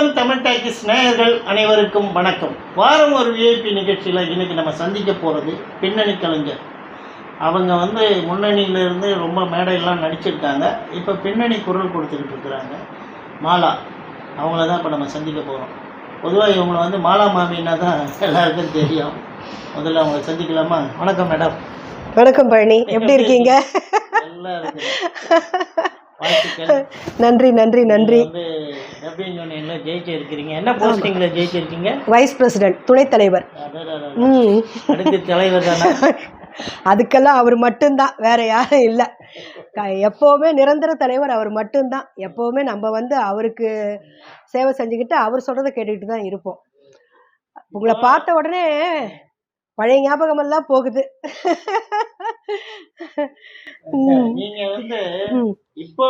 Welcome Tamil talkies நேயர்கள் அனைவருக்கும் வணக்கம். வாரம் ஒரு விஐபி நிகழ்ச்சியில் இன்னைக்கு நம்ம சந்திக்க போகிறது பின்னணி கலைஞர். அவங்க வந்து முன்னணியில இருந்து ரொம்ப மேடையெல்லாம் நடிச்சிருக்காங்க. இப்போ பின்னணி குரல் கொடுத்துக்கிட்டு இருக்கிறாங்க. மாலா அவங்கள தான் இப்போ நம்ம சந்திக்க போகிறோம் பொதுவாக இவங்களை வந்து மாலா மாமின்னா தான் எல்லாருக்கும் தெரியும். முதல்ல அவங்கள சந்திக்கலாமா? வணக்கம் மேடம். வணக்கம் பழனி. எப்படி இருக்கீங்க? நல்லா இருக்கு நன்றி நன்றி நன்றி. என்ன போஸ்டிங்ல ஜெயிச்சிருக்கீங்க? வைஸ் பிரசிடென்ட் துணைத் தலைவர். அதுக்கெல்லாம் அவர் மட்டும்தான் வேற யாரும் இல்லை. எப்போவுமே நிரந்தர தலைவர் அவர் மட்டும்தான். எப்போவுமே நம்ம வந்து அவருக்கு சேவை செஞ்சுக்கிட்டு அவர் சொல்றதை கேட்டுக்கிட்டு தான் இருப்போம். உங்களை பார்த்த உடனே பழைய ஞாபகமெல்லாம் போகுது. ம், நீங்க வந்து. இப்போ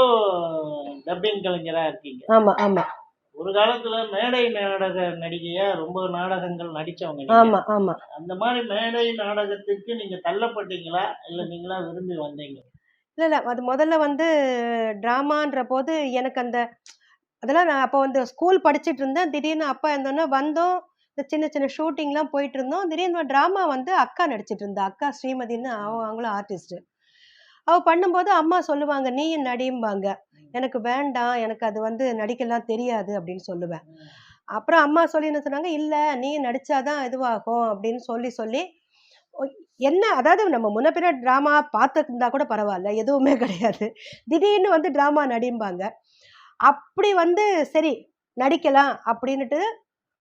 டப்பிங் கலைஞரா இருக்கீங்க. ஆமா ஆமா. ஒரு காலத்துல மேடை நாடக நடிகையா ரொம்ப நாடகங்கள் நடிச்சவங்க. ஆமா ஆமா. அந்த மாதிரி மேடை நாடகத்துக்கு நீங்க தள்ளப்பட்டீங்களா? இல்ல நீங்களா விரும்பி வந்தீங்க? இல்லை இல்லை. அது முதல்ல வந்து ட்ராமான்ற போது எனக்கு அந்த அதெல்லாம் நான் அப்போ வந்து ஸ்கூல் படிச்சுட்டு இருந்தேன். திடீர்னு அப்பா இருந்தோன்னே வந்தோம். இந்த சின்ன சின்ன ஷூட்டிங்லாம் போயிட்டு இருந்தோம் திடீர்னு ட்ராமா வந்து அக்கா நடிச்சிட்டு இருந்தா. அக்கா ஸ்ரீமதின்னு அவங்க அவங்களும் ஆர்டிஸ்ட் அவள் பண்ணும்போது அம்மா சொல்லுவாங்க நீயும் நடியும்பாங்க? எனக்கு வேண்டாம். எனக்கு அது வந்து நடிக்கலாம் தெரியாது அப்படின்னு சொல்லுவேன். அப்புறம் அம்மா சொல்லி என்ன சொன்னாங்க இல்லை நீ நடிச்சாதான் இதுவாகும் அப்படின்னு சொல்லி சொல்லி என்ன அதாவது நம்ம முன்ன ட்ராமா பார்த்துருந்தா கூட பரவாயில்ல எதுவுமே கிடையாது. திடீர்னு வந்து ட்ராமா நடிம்பாங்க அப்படி வந்து சரி நடிக்கலாம் அப்படின்ட்டு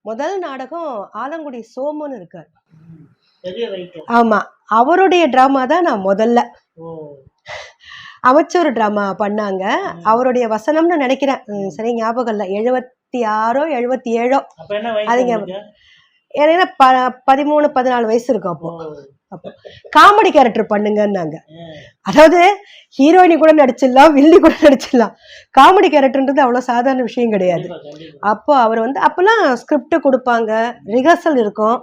முதல் நாடகம் ஆலங்குடி சோமுன்னு இருக்கார் ஆமா அவருடைய ட்ராமா தான் நான் முதல்ல. அமைச்சர் ட்ராமா பண்ணாங்க. அவருடைய வசனம்னு நினைக்கிறேன். சரி ஞாபகம் இல்லை. எழுபத்தி ஆறோ எழுபத்தி ஏழோ அதுங்க-? ஏன்னா ப பதிமூணு பதினாலு வயசு இருக்கும் அப்போ. அப்போ காமெடி கேரக்டர் பண்ணுங்கன்னாங்க. அதாவது ஹீரோயினி கூட நடிச்சிடலாம் வில்லி கூட நடிச்சிடலாம். காமெடி கேரக்டர்ன்றது அவ்வளோ சாதாரண விஷயம் கிடையாது. அப்போ அவர் வந்து அப்போல்லாம் ஸ்கிரிப்ட் கொடுப்பாங்க. ரிஹர்சல் இருக்கும்.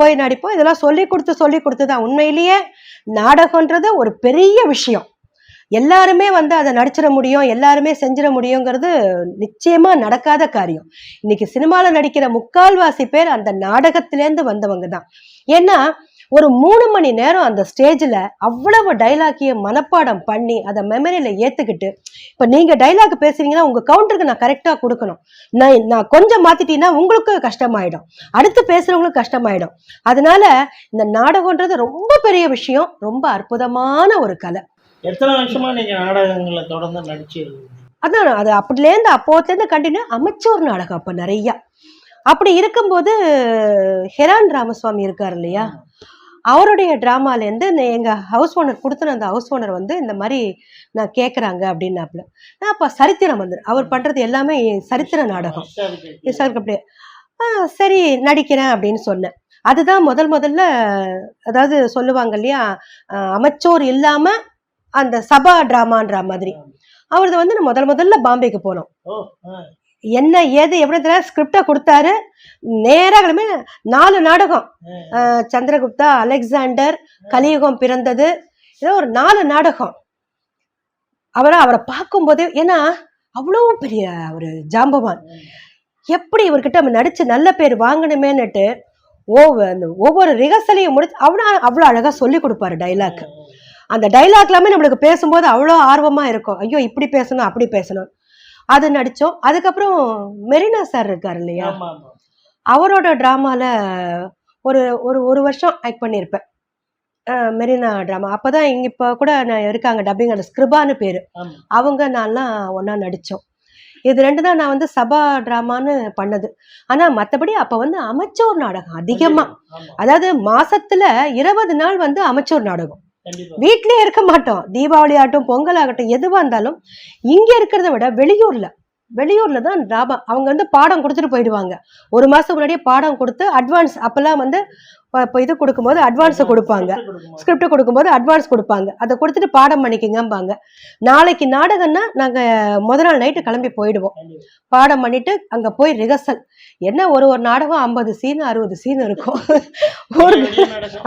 போய் நடிப்போம். இதெல்லாம் சொல்லி கொடுத்து சொல்லி கொடுத்து தான். உண்மையிலேயே நாடகன்றது ஒரு பெரிய விஷயம். எல்லாருமே வந்து அதை நடிச்சிட முடியும் எல்லாருமே செஞ்சிட முடியுங்கிறது நிச்சயமா நடக்காத காரியம். இன்னைக்கு சினிமாவில் நடிக்கிற முக்கால்வாசி பேர் அந்த நாடகத்திலேருந்து வந்தவங்க தான். ஏன்னா ஒரு மூணு மணி நேரம் அந்த ஸ்டேஜில் அவ்வளவு டைலாக்கையும் மனப்பாடம் பண்ணி அதை மெமரியில் ஏற்றுக்கிட்டு இப்போ நீங்கள் டைலாக் பேசுறீங்கன்னா உங்கள் கவுண்டருக்கு நான் கரெக்டாக கொடுக்கணும். நான் நான் கொஞ்சம் மாத்திட்டீங்கன்னா உங்களுக்கு கஷ்டமாயிடும். அடுத்து பேசுறவங்களுக்கு கஷ்டமாயிடும். அதனால இந்த நாடகம்ன்றது ரொம்ப பெரிய விஷயம் ரொம்ப அற்புதமான ஒரு கலை. எத்தனை வருஷமா நீங்க நாடகங்கள்ல தொடர்ந்து நடிச்சிருக்கீங்க அதான் அது அப்படிலேருந்து அப்போத்துலேருந்து கண்டினியூ அமைச்சோர் நாடகம் அப்போ நிறையா. அப்படி இருக்கும்போது ஹெரான் ராமசுவாமி இருக்கார் இல்லையா? அவருடைய ட்ராமாலேருந்து எங்கள் ஹவுஸ் ஓனர் கொடுத்துன அந்த ஹவுஸ் ஓனர் வந்து இந்த மாதிரி நான் கேட்குறாங்க அப்படின்னாப்புல. நான் அப்போ சரித்திரம் வந்து அவர் பண்ணுறது எல்லாமே சரித்திர நாடகம். அப்படியே சரி நடிக்கிறேன் அப்படின்னு சொன்னேன். அதுதான் முதல் முதல்ல அதாவது சொல்லுவாங்க இல்லையா அமைச்சோர் இல்லாமல் அந்த சபா டிராமான்ற மாதிரி. அவரது வந்து நான் முதல் முதல்ல பாம்பேக்கு போனோம். என்ன ஏது எப்படி தெரியல ஸ்கிரிப்டை கொடுத்தாரு. நேரா கிளம்பி நாலு நாடகம். சந்திரகுப்தா அலெக்சாண்டர் கலியுகம் பிறந்தது. ஏதோ ஒரு நாலு நாடகம். அவரை அவரை பார்க்கும்போதே ஏன்னா அவ்வளோ பெரிய ஒரு ஜாம்பவான். எப்படி இவர்கிட்ட நம்ம நடிச்சு நல்ல பேர் அந்த ஒவ்வொரு ரிஹர்சலையும் முடிச்சு அவ்வளோ அவ்வளோ அழகாக சொல்லி கொடுப்பாரு டைலாக் அந்த டைலாக் எல்லாமே நம்மளுக்கு பேசும்போது அவ்வளோ ஆர்வமாக இருக்கும். ஐயோ இப்படி பேசணும் அப்படி பேசணும். அது நடித்தோம் அதுக்கப்புறம் மெரினா சார் இருக்கார் இல்லையா? அவரோட ட்ராமாவில் ஒரு ஒரு ஒரு வருஷம் ஆக்ட் பண்ணியிருப்பேன் மெரினா ட்ராமா. அப்போ தான் இங்கே இப்போ கூட நான் இருக்காங்க டப்பிங் அந்த ஸ்கிருபான்னு பேர். அவங்க நான்லாம் ஒன்றா நடித்தோம் இது ரெண்டு தான் நான் வந்து சபா ட்ராமான்னு பண்ணது. ஆனால் மற்றபடி அப்போ வந்து அமைச்சோர் நாடகம் அதிகமாக அதாவது மாசத்துல இருபது நாள் வந்து அமைச்சோர் நாடகம். வீட்லயே இருக்க மாட்டோம். தீபாவளி ஆகட்டும் பொங்கல் ஆகட்டும் எதுவாக இருந்தாலும் இங்க இருக்கிறத விட வெளியூர்ல வெளியூர்ல தான் டிராமா அவங்க வந்து பாடம் கொடுத்துட்டு போயிடுவாங்க. ஒரு மாசம் முன்னாடியே பாடம் கொடுத்து அட்வான்ஸ் அப்பெல்லாம் வந்து இப்ப- இது கொடுக்கும்போது அட்வான்ஸ் கொடுப்பாங்க. ஸ்கிரிப்ட் கொடுக்கும்போது. அட்வான்ஸ் கொடுப்பாங்க. அதை கொடுத்துட்டு பாடம் பண்ணிக்கங்கம்பாங்க. நாளைக்கு நாடகம்னா நாங்க முத நாள் நைட்டு கிளம்பி போயிடுவோம். பாடம் பண்ணிட்டு அங்க போய் ரிஹர்சல் என்ன ஒரு ஒரு நாடகம் ஐம்பது சீன் அறுபது சீன் இருக்கும். ஒரு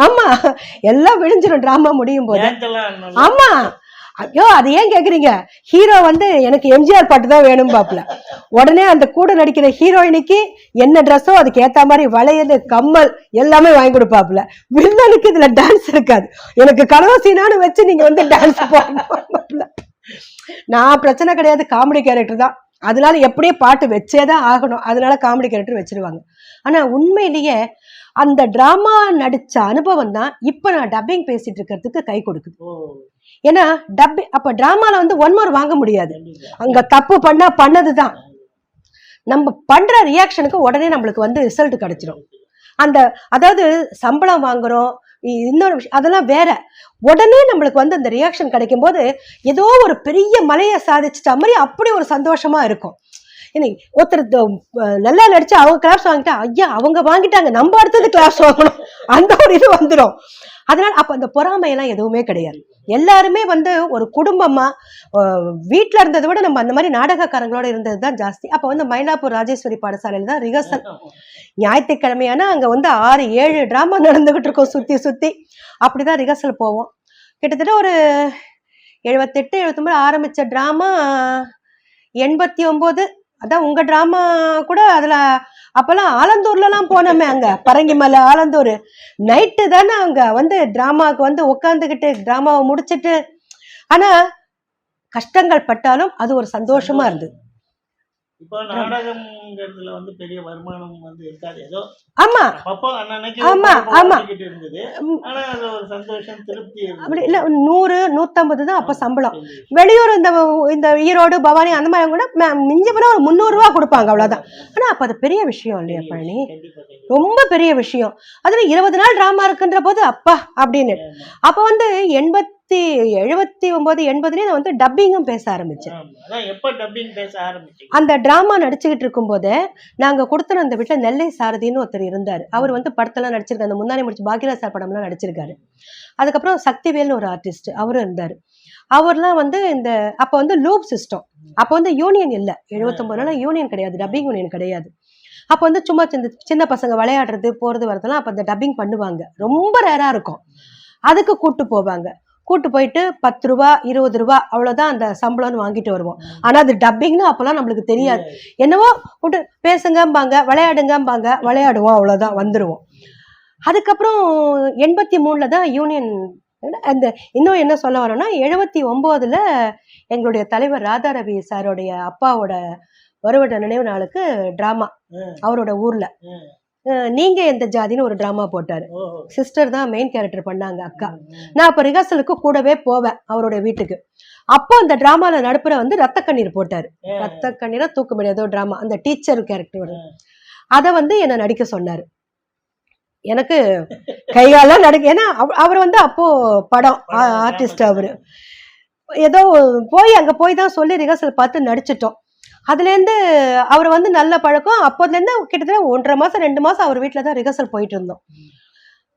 ஆமா எல்லாம் விழிஞ்சிரும் டிராமா முடியும் போது. ஆமா. ஐயோ அது ஏன் கேக்குறீங்க? ஹீரோ வந்து எனக்கு எம்ஜிஆர் பாட்டு தான் வேணும் பாப்புல உடனே அந்த கூட நடிக்கிற ஹீரோயினுக்கு என்ன ட்ரெஸ்ஸோ அதுக்கு ஏத்த மாதிரி வளையல் கம்மல் எல்லாமே வாங்கி கொடுப்பாப்புல. வில்லனுக்கு இதுல டான்ஸ் இருக்காது. எனக்கு கனவு சீனான்னு வச்சு நீங்க வந்து டான்ஸ் பாப்புல நான் பிரச்சனை கிடையாது காமெடி கேரக்டர் தான். அதனால எப்படியே பாட்டு வச்சே தான் ஆகணும். அதனால காமெடி கேரக்டர் வச்சிருவாங்க. ஆனா உண்மையிலேயே அந்த டிராமா நடிச்ச அனுபவம் தான் இப்ப நான் டப்பிங் பேசிட்டு இருக்கிறதுக்கு கை கொடுக்குது. ஏன்னா டப்பி அப்ப டிராமால வந்து ஒன் மோர் வாங்க முடியாது. அங்க தப்பு பண்ணா பண்ணதுதான். நம்ம பண்ற ரியாக்ஷனுக்கு உடனே நம்மளுக்கு வந்து ரிசல்ட் கிடைச்சிடும் அந்த அதாவது சம்பளம் வாங்குறோம் இ- இன்னொரு விஷயம் அதெல்லாம் வேற. உடனே நம்மளுக்கு வந்து அந்த ரியாக்ஷன் கிடைக்கும் போது ஏதோ ஒரு பெரிய மலையை சாதிச்சிட்ட மாதிரி அப்படி ஒரு சந்தோஷமா இருக்கும். ஒருத்தர் நல்லா நடிச்சு அவங்க கிளாப்ஸ் வாங்கிட்டா ஐயா அவங்க வாங்கிட்டாங்க நம்ம அடுத்தது கிளாப்ஸ் வாங்கணும். அந்த ஒரு இது வந்துடும் அதனால அப்ப அந்த பொறாமையெல்லாம் எதுவுமே கிடையாது. எல்லாருமே வந்து ஒரு குடும்பமா வீட்டில் இருந்ததை விட நம்ம அந்த மாதிரி நாடகக்காரங்களோட இருந்தது தான் ஜாஸ்தி. அப்போ வந்து மயிலாப்பூர் ராஜேஸ்வரி பாடசாலையில தான் ரிஹர்சல். ஞாயிற்றுக்கிழமையானா அங்கே வந்து ஆறு ஏழு டிராமா நடந்துகிட்டு இருக்கோம் சுத்தி சுத்தி. அப்படிதான் ரிஹர்சல் போவோம். கிட்டத்தட்ட ஒரு எழுபத்தெட்டு எழுபத்தொம்பது ஆரம்பிச்ச டிராமா எண்பத்தி ஒம்பது. அதான் உங்க டிராமா கூட அதுல அப்பெல்லாம் ஆலந்தூர்லலாம் போனோமே அங்க. பரங்கிமலை ஆலந்தூர். நைட்டு தானே அங்க வந்து டிராமாவுக்கு வந்து உட்காந்துக்கிட்டு டிராமாவை முடிச்சிட்டு. ஆனா கஷ்டங்கள் பட்டாலும் அது ஒரு சந்தோஷமா இருந்தது. இப்போ நாடகம்ங்கிறதுல வந்து பெரிய வருமானம் வந்து இருக்காது. ஏதோ ஆமா. அப்பப்போ அன்னன்னைக்கு ஆமா, ஒரு ஆமா. ஓடிக்கிட்டு இருந்தது. உம், ஆனா அது ஒரு சந்தோஷம் திருப்தி அப்படி இல்ல நூறு நூத்தம்பது தான் அப்ப சம்பளம். வெளியூர் இந்த இந்த ஈரோடு பவானி அந்த மாதிரி கூட மிஞ்சி போனா ஒரு முந்நூறு ரூபா கொடுப்பாங்க அவ்வளவுதான். ஆனா அப்ப அது பெரிய விஷயம் இல்லையா பழனி. ரொம்ப பெரிய விஷயம். அதுல இருபது நாள் டிராமா இருக்குன்ற போது அப்பா அப்படின்னு. அப்ப வந்து எண்பத்தி எழுபத்தி ஒன்பது எண்பதுலயே நான் வந்து டப்பிங்கும் பேச ஆரம்பிச்சேன். அந்த டிராமா நடிச்சுக்கிட்டு இருக்கும்போது நாங்க கொடுத்த அந்த வீட்டுல நெல்லை சாரதின்னு ஒருத்தர் இருந்தாரு. அவர் வந்து படத்தெல்லாம் நடிச்சிருக்காரு. அந்த முந்தானி முடிச்சு பாக்கியராஜ் சார் படம்லாம் நடிச்சிருக்காரு. அதுக்கப்புறம் சக்திவேல்னு ஒரு ஆர்டிஸ்ட் அவரும் இருந்தாரு. அவர்லாம் வந்து இந்த அப்ப வந்து லூப் சிஸ்டம் அப்ப வந்து யூனியன் இல்ல. எழுபத்தொன்பதுனால யூனியன் கிடையாது. டப்பிங் யூனியன் கிடையாது. அப்ப வந்து சும்மா சின்ன சின்ன பசங்க விளையாடுறது போறது வரதெல்லாம் அப்ப அந்த டப்பிங் பண்ணுவாங்க. ரொம்ப ரேரா இருக்கும். அதுக்கு கூட்டு போவாங்க. கூட்டு போயிட்டு பத்து ரூபா இருபது ரூபா அவ்வளவுதான் அந்த சம்பளம்னு வாங்கிட்டு வருவோம். ஆனா அது டப்பிங்னு அப்பெல்லாம் நம்மளுக்கு தெரியாது. என்னவோ விட்டு பேசுங்கம்பாங்க விளையாடுங்கம்பாங்க விளையாடுவோம் அவ்வளவுதான் வந்துருவோம். அதுக்கப்புறம் எண்பத்தி மூணுல தான் யூனியன் அந்த இன்னும் என்ன சொல்ல வரோம்னா எழுபத்தி ஒன்பதுல எங்களுடைய தலைவர் ராதாரவி சாரோடைய அப்பாவோட வருவட நினைவு நாளுக்கு டிராமா. அவரோட ஊர்ல. நீங்க எந்த ஜாதின்னு ஒரு டிராமா போட்டாரு. சிஸ்டர் தான் மெயின் கேரக்டர் பண்ணாங்க அக்கா. நான் அப்ப ரிஹர்சலுக்கு கூடவே போவேன் அவருடைய வீட்டுக்கு. அப்போ அந்த டிராமால நடுப்புற வந்து ரத்த கண்ணீர் போட்டாரு. ரத்த கண்ணீரா தூக்க ஏதோ டிராமா அந்த டீச்சர் கேரக்டர். அத வந்து என்ன நடிக்க சொன்னாரு. எனக்கு கைகாலாம் நடிக்க ஏன்னா அவ- அவர் வந்து அப்போ படம் ஆர்டிஸ்ட். அவரு. ஏதோ போய் அங்க போய் தான் சொல்லி ரிஹர்சல் பார்த்து நடிச்சிட்டோம். அதுலேருந்து அவர் வந்து நல்ல பழக்கம். அப்போதுலேருந்து கிட்டத்தட்ட ஒன்றரை மாதம் ரெண்டு மாதம் அவர் வீட்டில் தான் ரிஹர்சல் போயிட்டு இருந்தோம்.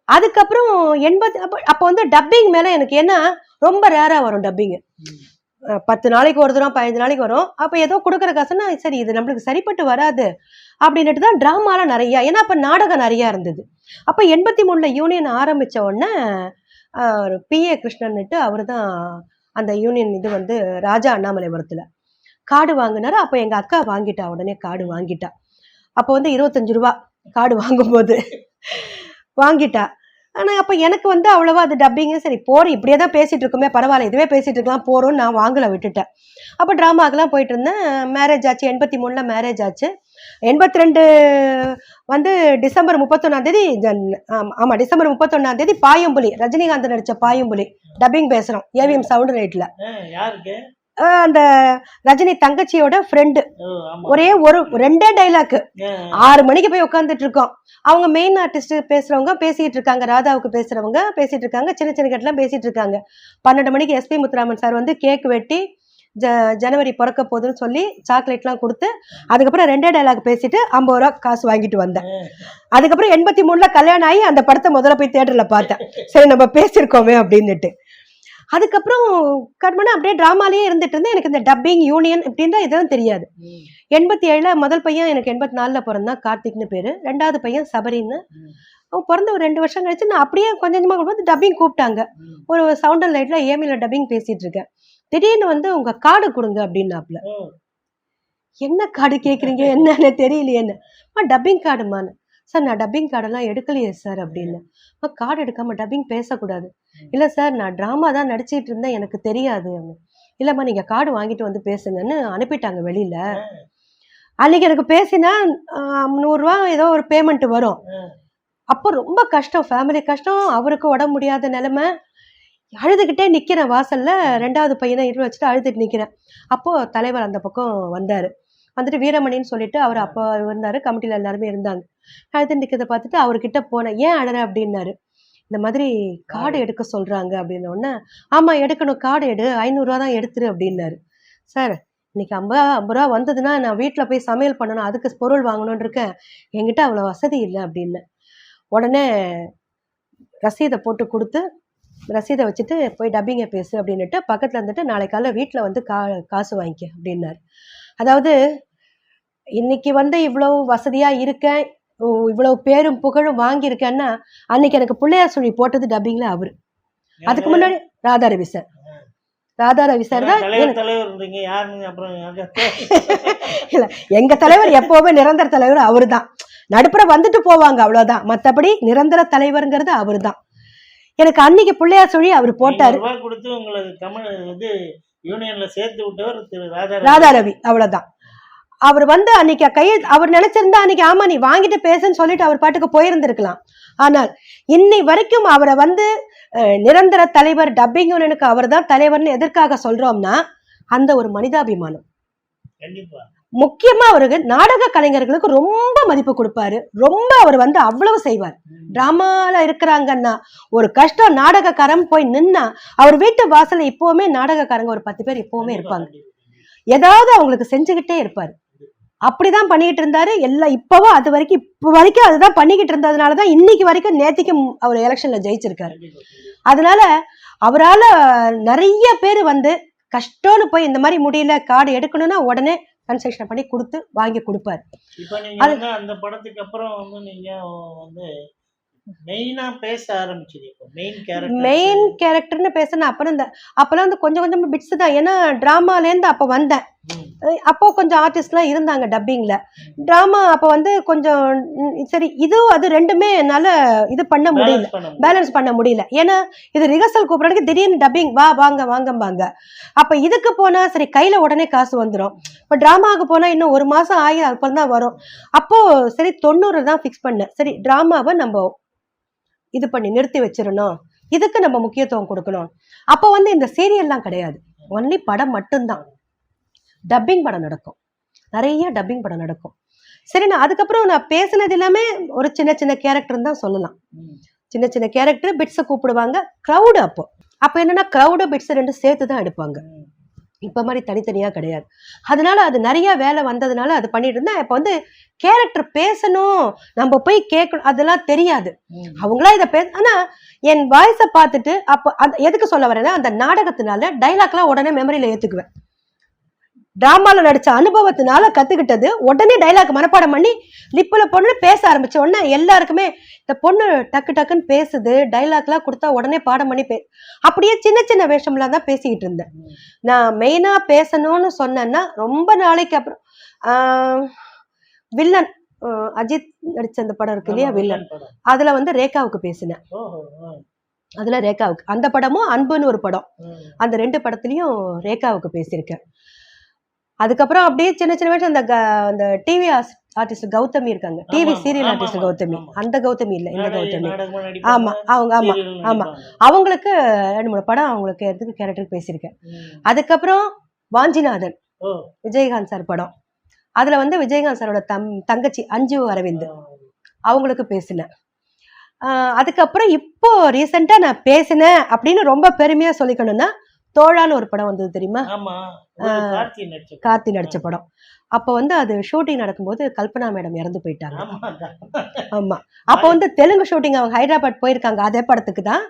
அதுக்கப்புறம் எண்பது அப்போ அப்போ வந்து டப்பிங் மேலே எனக்கு என்ன ரொம்ப ரேராக வரும் டப்பிங்கு பத்து நாளைக்கு ஒரு தூரம் பதினஞ்சு நாளைக்கு வரும். அப்போ ஏதோ கொடுக்குற காசுன்னா சரி இது நம்மளுக்கு சரிப்பட்டு வராது அப்படின்ட்டு தான் ட்ராமாலாம் நிறையா ஏன்னா அப்போ நாடகம் நிறையா இருந்தது. அப்போ எண்பத்தி மூணில் யூனியன் ஆரம்பித்த உடனே பி ஏ கிருஷ்ணன்னுட்டு அவர் தான் அந்த யூனியன் இது வந்து ராஜா அண்ணாமலைபுரத்தில் கார்டு வாங்கினாரு. அப்போ எங்கள் அக்கா வாங்கிட்டா. உடனே கார்டு வாங்கிட்டா. அப்போ வந்து இருபத்தஞ்சு ரூபா கார்டு வாங்கும்போது வாங்கிட்டா. ஆனால் அப்போ எனக்கு வந்து அவ்வளோவா அது டப்பிங்க சரி போறோம் இப்படியே தான் பேசிகிட்டு இருக்கோமே பரவாயில்ல. இதுவே பேசிகிட்டு இருக்கலாம். போகிறோம்னு நான் வாங்கலை விட்டுட்டேன். அப்போ ட்ராமாக்கெலாம் போயிட்டு இருந்தேன். மேரேஜ் ஆச்சு. எண்பத்தி மூணில் மேரேஜ் ஆச்சு. எண்பத்தி ரெண்டு வந்து டிசம்பர் முப்பத்தொன்னாந்தேதி ஆமாம் ஜன்- டிசம்பர் முப்பத்தொன்னாந்தேதி பாயம்புலி ரஜினிகாந்த் நடித்த பாயம்புலி டப்பிங் பேசுகிறோம் ஏவிஎம் சவுண்ட் ரைட்டில் யாருக்கு? அந்த ரஜினி தங்கச்சியோட ஃப்ரெண்டு ஒரே ஒரு ரெண்டே டைலாக் ஆ, ஆறு மணிக்கு போய் உட்காந்துட்டு இருக்கோம். அவங்க மெயின் ஆர்டிஸ்ட் பேசுறவங்க பேசிட்டு இருக்காங்க. ராதாவுக்கு பேசுறவங்க பேசிட்டு இருக்காங்க. சின்ன சின்ன கட்டெல்லாம் பேசிட்டு இருக்காங்க. பன்னெண்டு மணிக்கு எஸ்பி முத்துராமன் சார் வந்து கேக் வெட்டி ஜ ஜனவரி பிறக்க போகுதுன்னு சொல்லி சாக்லேட்லாம் கொடுத்து அதுக்கப்புறம் ரெண்டே டைலாக் பேசிட்டு ஐம்பது ரூபா காசு வாங்கிட்டு வந்தேன். அதுக்கப்புறம் எண்பத்தி மூணுல கல்யாணம் ஆகி அந்த படத்தை முதல்ல போய் தியேட்டர்ல பார்த்தேன். சரி நம்ம பேசியிருக்கோமே அப்படின்னுட்டு. அதுக்கப்புறம் கட் பண்ண அப்படியே டிராமாலேயே இருந்துட்டு இருந்தேன். எனக்கு இந்த டப்பிங் யூனியன் இப்படின்ற இதெல்லாம் தெரியாது. எண்பத்தி ஏழுல முதல் பையன் எனக்கு எண்பத்தி நாலுல பிறந்தான் கார்த்திக்னு பேரு. ரெண்டாவது பையன் சபரின்னு. அவன் பிறந்த ஒரு ரெண்டு வருஷம் கழிச்சு நான் அப்படியே கொஞ்சம் கொஞ்சமாக வந்து டப்பிங் கூப்பிட்டாங்க. ஒரு சவுண்ட் அண்ட் லைட்டில் ஏமியில் டப்பிங் பேசிட்டு இருக்கேன். திடீர்னு வந்து உங்க கார்டு கொடுங்க அப்படின்னாப்புல என்ன கார்டு கேட்குறீங்க என்னன்னு தெரியலையேன்னு. ஆ டப்பிங் கார்டுமான்னு சார் நான் டப்பிங் கார்டெல்லாம் எடுக்கலையே சார் அப்படின்னு. கார்டு எடுக்காம டப்பிங் பேசக்கூடாது. இல்லை சார் நான் ட்ராமா தான் நடிச்சிட்டு இருந்தேன் எனக்கு தெரியாது. இல்லைம்மா நீங்கள் கார்டு வாங்கிட்டு வந்து பேசுங்கன்னு அனுப்பிட்டாங்க வெளியில. அன்னைக்கு எனக்கு பேசினா நூறுரூவா ஏதோ ஒரு பேமெண்ட் வரும். அப்போ ரொம்ப கஷ்டம் ஃபேமிலி கஷ்டம் அவருக்கு உடம்பு முடியாத நிலைமை. அழுதுகிட்டே நிக்கிறேன் வாசல்ல ரெண்டாவது பையனை இருள் வச்சுட்டு அழுதுட்டு நிக்கிறேன். அப்போ தலைவர் அந்த பக்கம் வந்தாரு. வந்துட்டு வீரமணின்னு சொல்லிட்டு அவர் அப்போ இருந்தாரு கமிட்டில எல்லாருமே இருந்தாங்க. அழுது நிக்கிறத பார்த்துட்டு அவர்கிட்ட போனேன். ஏன் அழற அப்படின்னாரு. இந்த மாதிரி கார்டு எடுக்க சொல்றாங்க. அப்படின்ன உடனே ஆமா எடுக்கணும். கார்டு எடு. ஐநூறுரூவா தான் எடுத்துரு. அப்படின்னாரு. சார் இன்னைக்கு ஐம்பது ஐம்பது ரூபா வந்ததுன்னா நான் வீட்டில் போய் சமையல் பண்ணணும். அதுக்கு பொருள் வாங்கணும்னு இருக்கேன். என்கிட்ட அவ்வளோ வசதி இல்லை. அப்படின்னு உடனே ரசீதை போட்டு கொடுத்து ரசீதை வச்சுட்டு போய் டப்பிங்கை பேசு அப்படின்னுட்டு பக்கத்தில் இருந்துட்டு நாளை காலைல வீட்டில் வந்து கா காசு வாங்கிக்க. அப்படின்னாரு. அதாவது இன்னைக்கு வந்து இவ்வளோ வசதியாக இருக்கேன் இவ்வளவு பேரும் புகழும் வாங்கியிருக்கேன்னா அன்னைக்கு எனக்கு பிள்ளையார் சொல்லி போட்டது டப்பிங்கில் அவரு. அதுக்கு முன்னாடி ராதா ரவி சார் ராதா ரவி சார் தான் இல்ல எங்க தலைவர் எப்பவுமே நிரந்தர தலைவர் அவர்தான். நடுப்புற வந்துட்டு போவாங்க அவ்வளவுதான். மத்தபடி நிரந்தர தலைவருங்கிறது அவர்தான். எனக்கு அன்னைக்கு பிள்ளையார் சொல்லி அவர் போட்டாரு. கொடுத்து உங்களுக்கு தமிழ் இது யூனியன்ல சேர்த்து விட்டவர் ராதா ரவி அவ்வளவுதான். அவர் வந்து அன்னைக்கு கையை அவர் நினைச்சிருந்தா அன்னைக்கு ஆமா நீ வாங்கிட்டு பேசுன்னு சொல்லிட்டு அவர் பாட்டுக்கு போயிருந்திருக்கலாம். ஆனால் இன்னை வரைக்கும் அவரை வந்து நிரந்தர தலைவர் டப்பிங் யூனியனுக்கு அவர் தான் தலைவர்னு எதற்காக சொல்றோம்னா அந்த ஒரு மனிதாபிமானம். முக்கியமா அவருக்கு நாடக கலைஞர்களுக்கு ரொம்ப மதிப்பு கொடுப்பாரு. ரொம்ப அவர் வந்து அவ்வளவு செய்வார். டிராமால இருக்கிறாங்கன்னா ஒரு கஷ்டம் நாடகக்காரன் போய் நின்னா அவர் வீட்டு வாசல்ல இப்பவுமே நாடகக்காரங்க ஒரு பத்து பேர் இப்பவுமே இருப்பாங்க. ஏதாவது அவங்களுக்கு செஞ்சுக்கிட்டே இருப்பாரு. அப்படிதான் பண்ணிக்கிட்டு இருந்தாரு. எல்லாம் இப்பவும் அது வரைக்கும் இப்போ வரைக்கும் அதுதான் பண்ணிக்கிட்டு இருந்ததுனால தான் இன்னைக்கு வரைக்கும் நேத்திக்கும் அவர் எலெக்ஷன்ல ஜெயிச்சிருக்காரு. அதனால அவரால நிறைய பேர் வந்து கஷ்டம்னு போய் இந்த மாதிரி முடியல கார்டு எடுக்கணும்னா உடனே கன்ஸ்ட்ரக்ஷன் பண்ணி கொடுத்து வாங்கி கொடுப்பாரு. அந்த படத்துக்கு அப்புறம் வந்து நீங்க வந்து மெயினா பேச ஆரம்பிச்சது மெயின் கேரக்டர் மெயின் கேரக்டர்னு பேசின அப்புறம் இந்த அப்பெல்லாம் வந்து கொஞ்சம் கொஞ்சம் பிட்ஸ் தான். ஏன்னா டிராமாலேருந்து அப்போ வந்தேன். அப்போ கொஞ்சம் ஆர்டிஸ்ட்லாம் இருந்தாங்க டப்பிங்ல டிராமா அப்போ வந்து கொஞ்சம் சரி இதுவும் அது ரெண்டுமே என்னால் இது பண்ண முடியல. பேலன்ஸ் பண்ண முடியல. ஏன்னா இது ரிஹர்சல் கூப்பிட்றதுக்கு திடீர்னு டப்பிங் வா வாங்க வாங்கம்பாங்க. அப்போ இதுக்கு போனா சரி கையில உடனே காசு வந்துடும் இப்போ டிராமாவுக்கு போனா இன்னும் ஒரு மாசம் ஆகி அப்புறம் தான் வரும். அப்போ சரி தொண்ணூறு தான் ஃபிக்ஸ் பண்ணேன் சரி டிராமாவை நம்ம இது பண்ணி நிறுத்தி வச்சிடணும் இதுக்கு நம்ம முக்கியத்துவம் கொடுக்கணும். அப்போ வந்து இந்த சீரியல்லாம் கிடையாது. ஒன்லி படம் மட்டும்தான். டப்பிங் படம் நடக்கும். நிறைய டப்பிங் படம் நடக்கும். சரி நான் அதுக்கப்புறம் நான் பேசினது எல்லாமே ஒரு சின்ன சின்ன கேரக்டர் தான் சொல்லலாம். சின்ன சின்ன கேரக்டர் பிட்ஸை கூப்பிடுவாங்க. க்ரௌடு அப்போ. அப்போ என்னன்னா க்ரௌடு பிட்ஸை ரெண்டு சேர்த்து தான் எடுப்பாங்க. இப்போ மாதிரி தனித்தனியாக கிடையாது. அதனால அது நிறைய வேலை வந்ததுனால அது பண்ணிட்டு இருந்தேன். இப்போ வந்து கேரக்டர் பேசணும் நம்ம போய் கேட்கணும் அதெல்லாம் தெரியாது. அவங்களா இதை பேச ஆனால் என் வாய்ஸை பார்த்துட்டு அப்போ அந்த எதுக்கு சொல்ல வரேன்னா அந்த நாடகத்தினால டைலாக்லாம் உடனே மெமரியில் ஏற்றுக்குவேன் டிராமால நடிச்ச அனுபவத்தினால கத்துக்கிட்டது. உடனே டைலாக் மனப்பாடம் பண்ணி லிப்பில் பொண்ணு பேச ஆரம்பிச்ச உடனே எல்லாருக்குமே இந்த பொண்ணு டக்கு டக்குன்னு பேசுது. டைலாக்லாம் கொடுத்தா உடனே பாடம் பண்ணி பே அப்படியே சின்ன சின்ன வேஷம்லாம் தான் பேசிக்கிட்டு இருந்தேன். நான் மெயினா பேசணும்னு சொன்னேன்னா ரொம்ப நாளைக்கு அப்புறம் வில்லன் அஜித் நடிச்ச அந்த படம் இருக்கு இல்லையா வில்லன். அதுல வந்து ரேகாவுக்கு பேசினேன். அதுல ரேகாவுக்கு. அந்த படமும் அன்புன்னு ஒரு படம். அந்த ரெண்டு படத்துலயும் ரேகாவுக்கு பேசியிருக்கேன். அதுக்கப்புறம் அப்படியே சின்ன சின்ன விஷயம் அந்த அந்த டிவி ஆர்டிஸ்ட் கௌதமி இருக்காங்க. TV serial artist Gauthami. அந்த கௌதமி இல்ல இந்த கௌதமி. ஆமா அவங்க ஆமா ஆமா. அவங்களுக்கு ரெண்டு மூணு படம் அவங்களுக்கு எதுக்கு கேரக்டர் பேசியிருக்கேன். அதுக்கப்புறம் வாஞ்சிநாதன் விஜயகாந்த் சார் படம். அதுல வந்து விஜயகாந்த் சாரோட தம் தங்கச்சி அஞ்சு அரவிந்த் அவங்களுக்கு பேசினேன். அதுக்கப்புறம் இப்போ ரீசெண்டா நான் பேசினேன் அப்படின்னு ரொம்ப பெருமையா சொல்லிக்கணும்னா தோழான்னு ஒரு படம் வந்தது தெரியுமா? கார்த்தி நடிச்ச படம். அப்போ வந்து அது ஷூட்டிங் நடக்கும்போது கல்பனா மேடம் இறந்து போயிட்டாங்க. ஆமா அதான். ஆமா. அப்போ வந்து தெலுங்கு ஷூட்டிங் அவங்க ஹைதராபாத் போயிருக்காங்க. அதே படத்துக்கு தான்.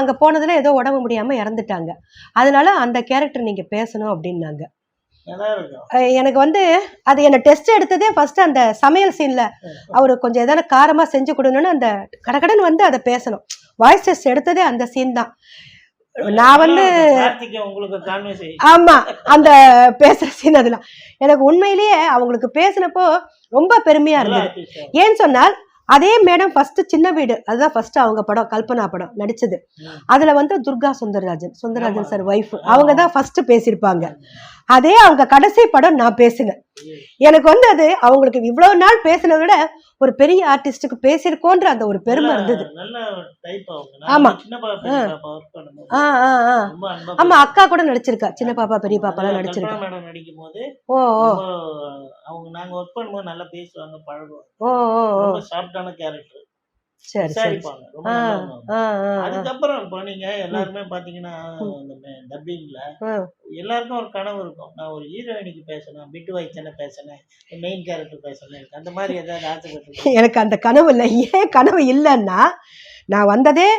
அங்க போனதுல ஏதோ உடம்பு முடியாம இறந்துட்டாங்க. அதனால அந்த கேரக்டர் நீங்க பேசணும் அப்படின்னாங்க. எனக்கு வந்து அது என்ன டெஸ்ட் எடுத்ததே ஃபர்ஸ்ட் அந்த சமையல் சீன்ல அவர் கொஞ்சம் எதனா காரமா செஞ்சு கொடுங்கன்னு அந்த கடகடன்னு வந்து அதை பேசணும். வாய்ஸ் டெஸ்ட் எடுத்ததே அந்த சீன் தான். நான் வந்து ஆமா அந்த பேசுற சீன் அதெல்லாம். எனக்கு உண்மையிலேயே அவங்களுக்கு பேசினப்போ ரொம்ப பெருமையா இருந்தது. ஏன்னு சொன்னால் அதே மேடம் ஃபர்ஸ்ட் சின்ன வீடு அதுதான் ஃபர்ஸ்ட் அவங்க படம் கல்பனா படம் நடிச்சது. அதுல வந்து துர்கா சுந்தரராஜன் சுந்தரராஜன். சார் ஒய்ஃப் அவங்க தான் ஃபர்ஸ்ட் பேசியிருப்பாங்க. அதே அவங்க கடைசி படம் நான் பேசினேன். எனக்கு வந்து அது அவங்களுக்கு இவ்வளவு நாள் பேசினதை விட ஒரு பெரிய ஆர்டிஸ்டுக்கு பேசியிருக்கோன்ற அந்த ஒரு பெருமை இருந்தது. ஆமா. பாப்பா பாப்பா ஆமா அக்கா கூட நடிச்சிருக்கா. சின்ன பாப்பா பெரிய பாப்பாலாம் நடிச்சிருக்கா. மேடம் நடிக்கும் போது ஓ. அவங்க நாங்க ஒர்க் பண்ணும்போது நல்லா பேசுவாங்க பழகுவாங்க. ஓ ஓ சாஃப்டான கேரக்டர் சரி சரி. அதுக்கப்புறம் இப்போ நீங்க எல்லாருமே பாத்தீங்கன்னா டப்பிங்ல. எல்லாருக்கும் ஒரு கனவு இருக்கும். நான் ஒரு ஹீரோயினுக்கு பேசணும் பிட்டு வைச்சனை பேசணும் மெயின் கேரக்டர் பேசணும் அந்த மாதிரி ஏதாவது ஆசைப்பட்டு எனக்கு அந்த கனவு இல்லை. ஏன் கனவு இல்லைன்னா நான் வந்ததே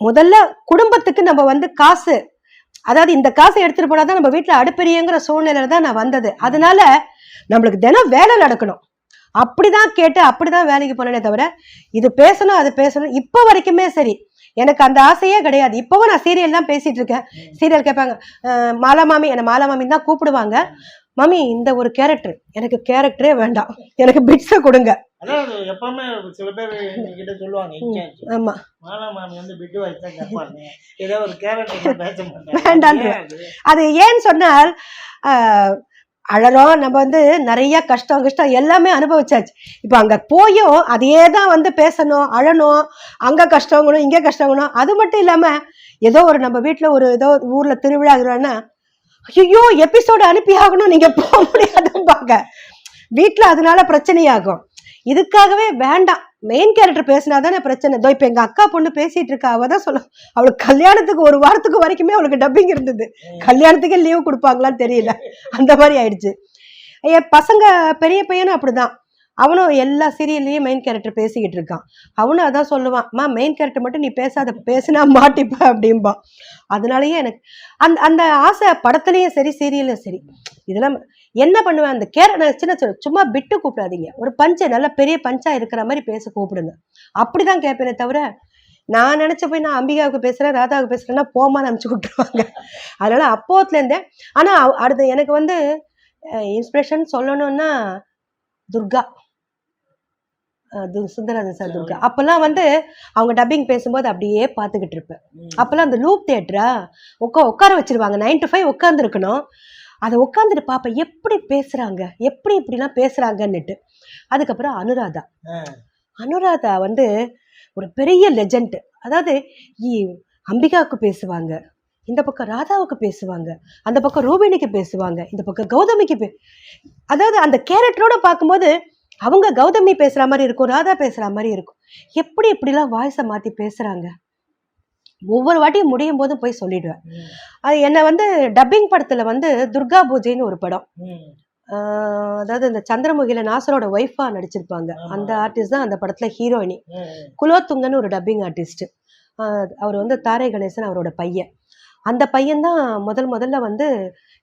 முதல்ல குடும்பத்துக்கு நம்ம வந்து காசு. அதாவது இந்த காசை எடுத்துட்டு போனாதான் நம்ம வீட்டில் அடுப்பெரியங்கிற சூழ்நிலையில தான் நான் வந்தது. அதனால நம்மளுக்கு தினம் வேலை நடக்கணும். அப்படிதான் கேட்டு அப்படிதான் வேலைக்கு போனேனே தவிர இது பேசணும் அது பேசணும் இப்போ வரைக்குமே சரி. எனக்கு அந்த ஆசையே கிடையாது. இப்போவும் நான் சீரியல் தான் பேசிட்டு இருக்கேன். சீரியல் கேட்பாங்க மாலா மாமி என்னை மாலா மாமி தான் கூப்பிடுவாங்க. மாமி இந்த ஒரு கேரக்டர் எனக்கு கேரக்டரே வேண்டாம். எனக்கு பிட்ஸை கொடுங்க. எப்பவுமே சில பேர் சொல்லுவாங்க ஆமா. மாலா அது? ஏன்னு சொன்னால் அழறோம் நம்ம வந்து நிறைய கஷ்டம் கஷ்டம் எல்லாமே அனுபவிச்சாச்சு. இப்போ அங்கே போயும் அதையே தான் வந்து பேசணும் அழணும். அங்கே கஷ்டங்கணும் இங்கே கஷ்டங்கணும் அது மட்டும் இல்லாமல் ஏதோ ஒரு நம்ம வீட்டில் ஒரு ஏதோ ஊரில் திருவிழா இருக்கிறோன்னா ஐயோ எபிசோடு அனுப்பி ஆகணும் நீங்கள் போக முடியாதும்பாங்க. வீட்டில் அதனால பிரச்சனையாகும். இதுக்காகவே வேண்டாம். மெயின் கேரக்டர் பேசினா தானே பிரச்சனை. இதோ இப்போ எங்க அக்கா பொண்ணு பேசிட்டு இருக்கா அவ தான் சொல்ல அவளுக்கு கல்யாணத்துக்கு ஒரு வாரத்துக்கு வரைக்குமே அவளுக்கு டப்பிங் இருந்தது. கல்யாணத்துக்கே லீவ் கொடுப்பாங்களான்னு தெரியல. அந்த மாதிரி ஆயிடுச்சு. என் பசங்க பெரிய பையனும் அப்படிதான். அவனும் எல்லா சீரியல்லையும் மெயின் கேரக்டர் பேசிக்கிட்டு இருக்கான். அவனும் அதான் சொல்லுவான் அம்மா மெயின் கேரக்டர் மட்டும் நீ பேசாத பேசினா மாட்டிப்ப அப்படிம்பான் அதனாலயே எனக்கு அந்த அந்த ஆசை படத்துலயும் சரி சீரியலும் சரி. இதெல்லாம் என்ன பண்ணுவேன்? அந்த கேர நான் சின்ன சின்ன சும்மா விட்டு கூப்பிடாதீங்க. ஒரு பஞ்சை நல்ல பெரிய பஞ்சா இருக்கிற மாதிரி பேச கூப்பிடுங்க. அப்படிதான் கேட்பேனே தவிர நான் நினைச்ச போய் நான் அம்பிகாவுக்கு பேசுறேன் ராதாவுக்கு பேசுறேன்னா போமான்னு அனுப்பிச்சு விட்டுருவாங்க. அதனால அப்போத்துல இருந்தே ஆனா அவ- அடுத்து எனக்கு வந்து இன்ஸ்பிரேஷன் சொல்லணும்னா துர்கா. சுந்தரராஜன் சார் துர்கா. அப்பெல்லாம் வந்து அவங்க டப்பிங் பேசும்போது அப்படியே பார்த்துக்கிட்டு இருப்பேன். அப்பெல்லாம் அந்த லூப் தேட்டரா உட்கா உட்கார வச்சிருவாங்க. நைன் டு ஃபைவ் உட்காந்துருக்கணும் அதை உட்காந்துட்டு பார்ப்பேன் எப்படி பேசுறாங்க? எப்படி இப்படிலாம் பேசுறாங்கன்னுட்டு. அதுக்கப்புறம் அனுராதா. அனுராதா வந்து ஒரு பெரிய லெஜண்ட் அதாவது இ- அம்பிகாவுக்கு பேசுவாங்க இந்த பக்கம் ராதாவுக்கு பேசுவாங்க அந்த பக்கம் ரூபினிக்கு பேசுவாங்க இந்த பக்கம் கௌதமிக்கு பே அதாவது அந்த கேரக்டரோட பார்க்கும்போது அவங்க கௌதமி பேசுற மாதிரி இருக்கும் ராதா பேசுற மாதிரி இருக்கும். எப்படி இப்படிலாம் வாய்ஸை மாத்தி பேசுறாங்க? ஒவ்வொரு வாட்டியும் முடியும் போதும் போய் சொல்லிடுவேன். அது என்னை வந்து டப்பிங் படத்துல வந்து துர்கா பூஜைன்னு ஒரு படம். அதாவது இந்த சந்திரமுகில நாசரோட ஒய்ஃபா நடிச்சிருப்பாங்க. அந்த ஆர்டிஸ்ட் தான் அந்த படத்துல ஹீரோயினி. குலோத்துங்கன்னு ஒரு டப்பிங் ஆர்டிஸ்ட் அவர் வந்து தாரை கணேசன் அவரோட பையன். அந்த பையன் தான் முதல் முதல்ல வந்து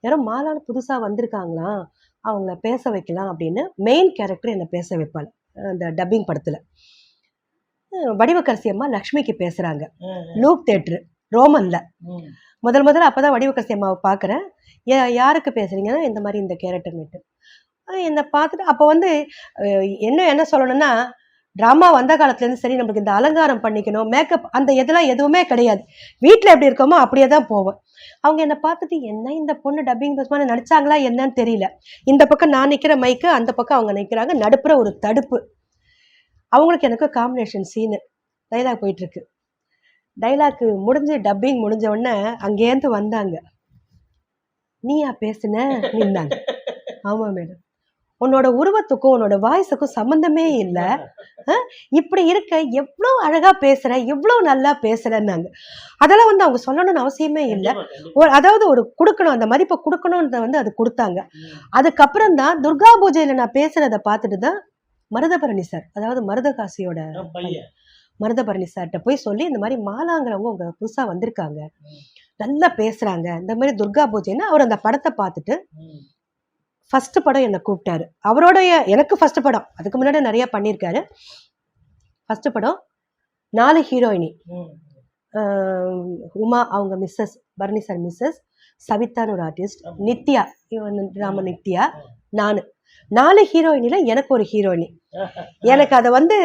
யாரோ மாலான புதுசா வந்திருக்காங்களாம். அவங்கள பேச வைக்கலாம் அப்படின்னு மெயின் கேரக்டர் என்னை பேச வைப்பாள். அந்த டப்பிங் படத்துல. வடிவக்கரசி அம்மா லக்ஷ்மிக்கு பேசுறாங்க. லூப் தேட்ரு ரோமன்ல. முதல் முதல்ல அப்பதான் வடிவக்கரசி அம்மாவை பார்க்குறேன் யாருக்கு பேசுறீங்கன்னா இந்த மாதிரி இந்த கேரக்டர்னுட்டு என்னை பார்த்துட்டு அப்போ வந்து என்ன என்ன சொல்லணும்னா ட்ராமா வந்த காலத்துலேருந்து சரி நம்மளுக்கு இந்த அலங்காரம் பண்ணிக்கணும் மேக்கப் அந்த இதெல்லாம் எதுவுமே கிடையாது. வீட்டில் எப்படி இருக்கோமோ அப்படியே தான் போவேன். அவங்க என்னை பார்த்துட்டு என்ன இந்த பொண்ணு டப்பிங் பேசுமான நடிச்சாங்களா என்னன்னு தெரியல. இந்த பக்கம் நான் நிற்கிற மைக்கு அந்த பக்கம் அவங்க நிற்கிறாங்க நடுப்புற ஒரு தடுப்பு. அவங்களுக்கு எனக்கு காம்பினேஷன் சீனு டைலாக் போயிட்டு இருக்கு டைலாக் முடிஞ்சு டப்பிங் முடிஞ்ச உடனே அங்கேருந்து வந்தாங்க. நீயா பேசுன? நின்னாங்க. ஆமா மேடம் உன்னோட உருவத்துக்கும் உன்னோட வாய்ஸுக்கும் சம்மந்தமே இல்லை. இப்படி இருக்க எவ்வளோ அழகா பேசுற எவ்வளோ நல்லா பேசுறேன்னாங்க. அதெல்லாம் வந்து அவங்க சொல்லணும்னு அவசியமே இல்லை. அதாவது ஒரு கொடுக்கணும் அந்த மதிப்பை கொடுக்கணும்ன்றத வந்து அது கொடுத்தாங்க. அதுக்கப்புறம் தான் துர்கா பூஜையில நான் பேசுறத பார்த்துட்டு தான் மருதபரணி சார் அதாவது மருதகாசியோட மருதபரணி சார்கிட்ட போய் சொல்லி இந்த மாதிரி மாலாங்கிறவங்க உங்க புதுசா வந்திருக்காங்க. நல்லா பேசுறாங்க. இந்த மாதிரி துர்கா பூஜைன்னு அவர் அந்த படத்தை பார்த்துட்டு. ஃபர்ஸ்ட் படம் என்னை கூப்பிட்டாரு. அவரோடைய எனக்கு ஃபர்ஸ்ட் படம். அதுக்கு முன்னாடி நிறைய பண்ணியிருக்காரு. ஃபர்ஸ்ட் படம் நாலு ஹீரோயினி. உமா அவங்க மிஸ்ஸஸ் பரணி சார் மிஸ்ஸஸ் சவிதான்னு ஒரு ஆர்டிஸ்ட் நித்யா இவன் ராம நித்யா நான். நாலு ஹீரோயினில எனக்கு ஒரு ஹீரோயினி. எனக்கு அதை வந்து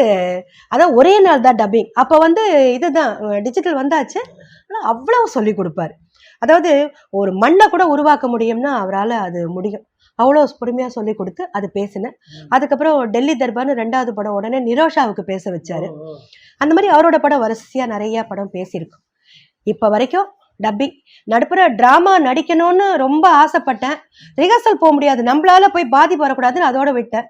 அதான் ஒரே நாள் தான் டப்பிங் அப்போ வந்து இதுதான் டிஜிட்டல் வந்தாச்சு. ஆனால் அவ்வளவு சொல்லி கொடுப்பாரு. அதாவது ஒரு மண்ணை கூட உருவாக்க முடியும்னா அவரால் அது முடியும். அவ்வளோ பொறுமையாக சொல்லி கொடுத்து அது பேசினேன். அதுக்கப்புறம் டெல்லி தர்பார்னு ரெண்டாவது படம் உடனே நிரோஷாவுக்கு பேச வச்சாரு. அந்த மாதிரி அவரோட படம் வரிசையாக நிறைய படம் பேசியிருக்கோம். இப்போ வரைக்கும் டப்பிங் நடுப்புற ட்ராமா நடிக்கணும்னு ரொம்ப ஆசைப்பட்டேன். ரிஹர்சல் போக முடியாது. நம்மளால போய் பாதிப்பு வரக்கூடாதுன்னு அதோட விட்டேன்.